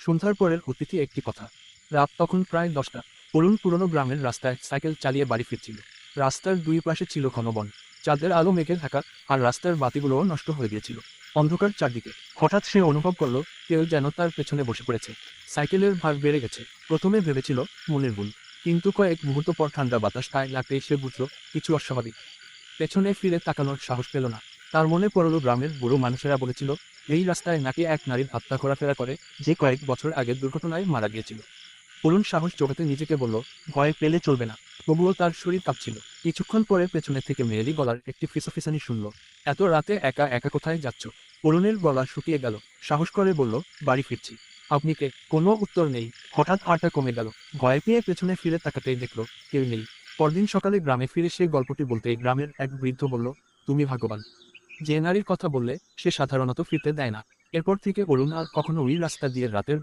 সন্ধ্যার পরের অতিথি একটি কথা। রাত তখন প্রায় দশটা। অরুণ পুরনো গ্রামের রাস্তায় সাইকেল চালিয়ে বাড়ি ফিরছিল। রাস্তার দুই পাশে ছিল ঘন বন চাঁদের আলো মেঘে ঢাকা আর রাস্তার বাতিগুলোও নষ্ট হয়ে গিয়েছিল। অন্ধকার চারদিকে। হঠাৎ সে অনুভব করল, কেউ যেন তার পেছনে বসে পড়েছে। সাইকেলের ভার বেড়ে গেছে। প্রথমে ভেবেছিল, মনের ভুল। কিন্তু কয়েক মুহূর্ত পর ঠান্ডা বাতাস গায়ে লাগতেই সে বুঝল, কিছু অস্বাভাবিক। পেছনে ফিরে তাকানোর সাহস পেল না। তার মনে পড়ল গ্রামের বুড়ো মানুষেরা বলেছিল, এই রাস্তায় নাকি এক নারীর হত্যা ঘোরাফেরা করে, যে কয়েক বছর আগে দুর্ঘটনায় মারা গিয়েছিল। অরুণ সাহস জোগাতে নিজেকে বলল, ভয় পেলে চলবে না। তবুও তার শরীর কাঁপছিল। কিছুক্ষণ পরে পেছনে থেকে মেয়েলি গলার একটি ফিসাফিসানি শুনল, এত রাতে একা একা কোথায় যাচ্ছ? অরুণের গলা শুকিয়ে গেল, সাহস করে বলল, বাড়ি ফিরছি। আপনি কে? কোনো উত্তর নেই। হঠাৎ হাঁটা কমে গেল, ভয় পেয়ে পেছনে ফিরে তাকাতেই দেখল, কেউ নেই। পরদিন সকালে গ্রামে ফিরে সে গল্পটি বলতে গ্রামের এক বৃদ্ধ বলল, তুমি ভাগ্যবান। যে নারীর কথা বললে সে সাধারণত ফিরতে দেয় না। এরপর থেকে অরুণ আর কখনো ওই রাস্তা দিয়ে রাতের